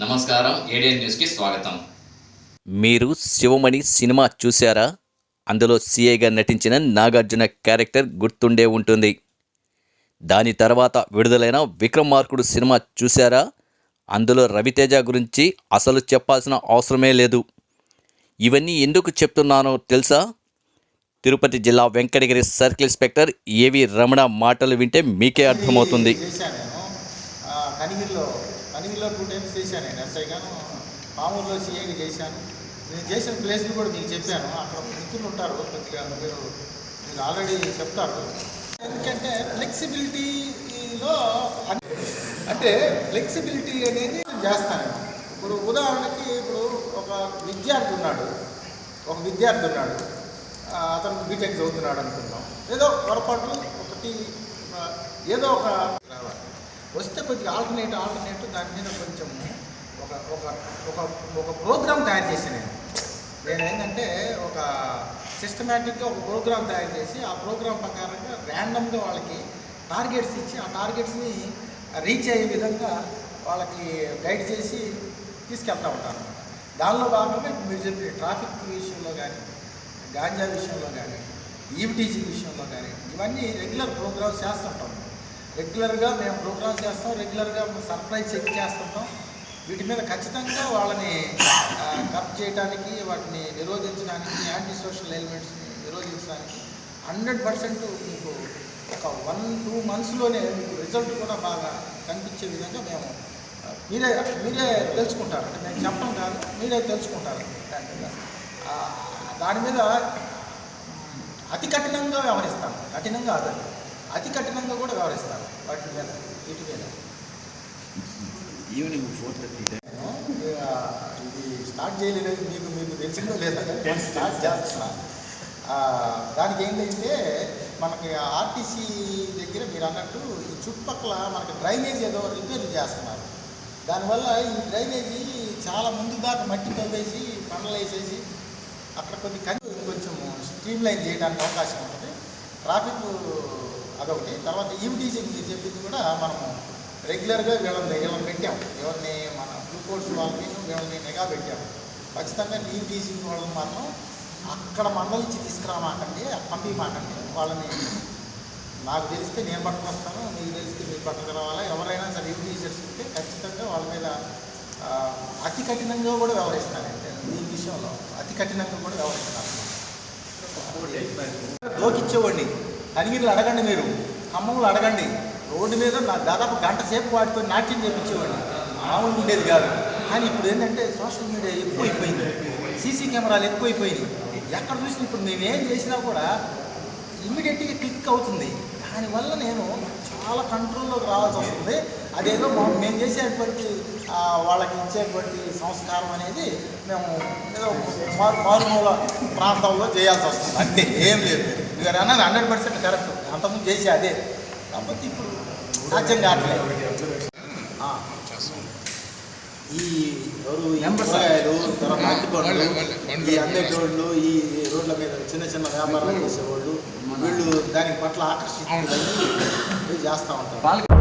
నమస్కారం ఏడియన్ న్యూస్కి స్వాగతం. మీరు శివమణి సినిమా చూశారా? అందులో సీఏగా నటించిన నాగార్జున క్యారెక్టర్ గుర్తుండే ఉంటుంది. దాని తర్వాత విడుదలైన విక్రమార్కుడు సినిమా చూశారా? అందులో రవితేజ గురించి అసలు చెప్పాల్సిన అవసరమే లేదు. ఇవన్నీ ఎందుకు చెప్తున్నానో తెలుసా? తిరుపతి జిల్లా వెంకటగిరి సర్కిల్ ఇన్స్పెక్టర్ ఏవి రమణ మాటలు వింటే మీకే అర్థమవుతుంది. చేశాను టూ టైమ్స్ చేశాను నేను ఎస్ఐ గాను మామూలులో సిఐని చేశాను. నేను చేసిన ప్లేస్లు కూడా మీకు చెప్పాను. అక్కడ మిత్రులు ఉంటారు కొద్దిగా మీరు మీరు ఆల్రెడీ చెప్తారు. ఎందుకంటే ఫ్లెక్సిబిలిటీలో అంటే ఫ్లెక్సిబిలిటీ అనేది చేస్తాను. ఇప్పుడు ఉదాహరణకి ఇప్పుడు ఒక విద్యార్థి ఉన్నాడు. ఒక విద్యార్థి ఉన్నాడు. అతను బీటెక్ చదువుతున్నాడు అనుకుందాం. ఏదో పొరపాటు ఒకటి ఏదో ఒక వస్తే కొద్దిగా ఆల్టర్నేట్ ఆల్టర్నేట్ దాని మీద కొంచెం ఒక ఒక ఒక ఒక ప్రోగ్రామ్ తయారు చేశాను నేను. నేను ఏంటంటే ఒక సిస్టమేటిక్గా ఒక ప్రోగ్రామ్ తయారు చేసి ఆ ప్రోగ్రామ్ ప్రకారంగా ర్యాండమ్గా వాళ్ళకి టార్గెట్స్ ఇచ్చి ఆ టార్గెట్స్ని రీచ్ అయ్యే విధంగా వాళ్ళకి గైడ్ చేసి తీసుకెళ్తా ఉంటాను. దానిలో భాగంగా మీరు చెప్పిన ట్రాఫిక్ విషయంలో కానీ గాంజా విషయంలో కానీ ఈవిటీజీ విషయంలో కానీ ఇవన్నీ రెగ్యులర్ ప్రోగ్రామ్స్ చేస్తుంటాం రెగ్యులర్గా మేము ప్రోగ్రామ్స్ చేస్తాం రెగ్యులర్గా సర్ప్రైజ్ చెక్ చేస్తుంటాం. వీటి మీద ఖచ్చితంగా వాళ్ళని కప్ చేయడానికి వాటిని నిరోధించడానికి యాంటీ సోషల్ ఎలిమెంట్స్ని నిరోధించడానికి హండ్రెడ్ పర్సెంట్ మీకు ఒక వన్ టూ మంత్స్లోనే మీకు రిజల్ట్ కూడా బాగా కనిపించే విధంగా మేము మీరే మీరే తెలుసుకుంటారు. అంటే మేము చెప్పడం కాదు మీరే తెలుసుకుంటారు. దాని మీద దాని మీద అతి కఠినంగా వ్యవహరిస్తాను కఠినంగా అదండి అతి కఠినంగా కూడా వ్యవహరిస్తాను వాటి మీద వీటి మీద. ఈవినింగ్ ఫోర్ థర్టీ ఇది స్టార్ట్ చేయలేదు మీకు మీకు తెలిసిందో లేదా నేను స్టార్ట్ చేస్తున్నా. ఆ, దానికి ఏంటంటే మనకి ఆర్టీసీ దగ్గర మీరు అన్నట్టు ఈ చుట్టుపక్కల మనకి డ్రైనేజ్ ఏదో రిపేర్ చేస్తున్నారు. దానివల్ల ఈ డ్రైనేజీ చాలా ముందు దాకా మట్టి తవ్వేసి పండ్లు వేసేసి అక్కడ కొద్ది కని కొంచెం స్ట్రీమ్ లైన్ చేయడానికి అవకాశం ఉంటుంది. ట్రాఫిక్ అదొకటి. తర్వాత ఈవిటీసీకి చెప్పింది కూడా మనము రెగ్యులర్గా వీళ్ళని వీళ్ళని పెట్టాము ఎవరిని మన గ్లూకోజ్ వాళ్ళని వీళ్ళని నిఘా పెట్టాము ఖచ్చితంగా ఈవిటీసీ వాళ్ళని మాత్రం అక్కడ మండలించి తీసుకురామాకండి పంపించమాకండి వాళ్ళని నాకు తెలిస్తే నేను పట్టుకొస్తాను మీకు తెలిస్తే మీరు పట్టుకురావాలా ఎవరైనా సరే టీచర్స్ ఉంటే ఖచ్చితంగా వాళ్ళ మీద అతి కఠినంగా కూడా వ్యవహరిస్తానండి. దీని విషయంలో అతి కఠినంగా కూడా వ్యవహరిస్తాను. దోకిచ్చేవాడిని అనిగిరిలో అడగండి మీరు. ఖమ్మంలో అడగండి. రోడ్డు మీద నా దాదాపు గంట సేపు వాటితో నాట్యం చేయించేవాడిని మామూలు ఉండేది కాదు. కానీ ఇప్పుడు ఏంటంటే సోషల్ మీడియా ఎక్కువైపోయింది. సీసీ కెమెరాలు ఎక్కువైపోయినాయి. ఎక్కడ చూసినా ఇప్పుడు మేమేం చేసినా కూడా ఇమ్మీడియట్గా క్లిక్ అవుతుంది. దానివల్ల నేను చాలా కంట్రోల్లోకి రావాల్సి వస్తుంది. అదేదో మేము చేసేటువంటి వాళ్ళకి ఇచ్చేటువంటి సంస్కారం అనేది మేము ఏదో మారుమూల ప్రాంతంలో చేయాల్సి వస్తుంది. అంతే ఏం లేదు. మీరు అన్నది హండ్రెడ్ పర్సెంట్ కరెక్ట్. అంతకుముందు చేసే అదే. కాబట్టి ఇప్పుడు సాధ్యం కావట్లేదు. ఈ ఎవరు ఈ కూరగాయలు తర్వాత అరటి పండ్లు ఈ అమ్మేటోళ్ళు ఈ రోడ్ల మీద చిన్న చిన్న వ్యాపారాలు చేసేవాళ్ళు వీళ్ళు దాని పట్ల ఆకర్షితులై చేస్తూ ఉంటారు.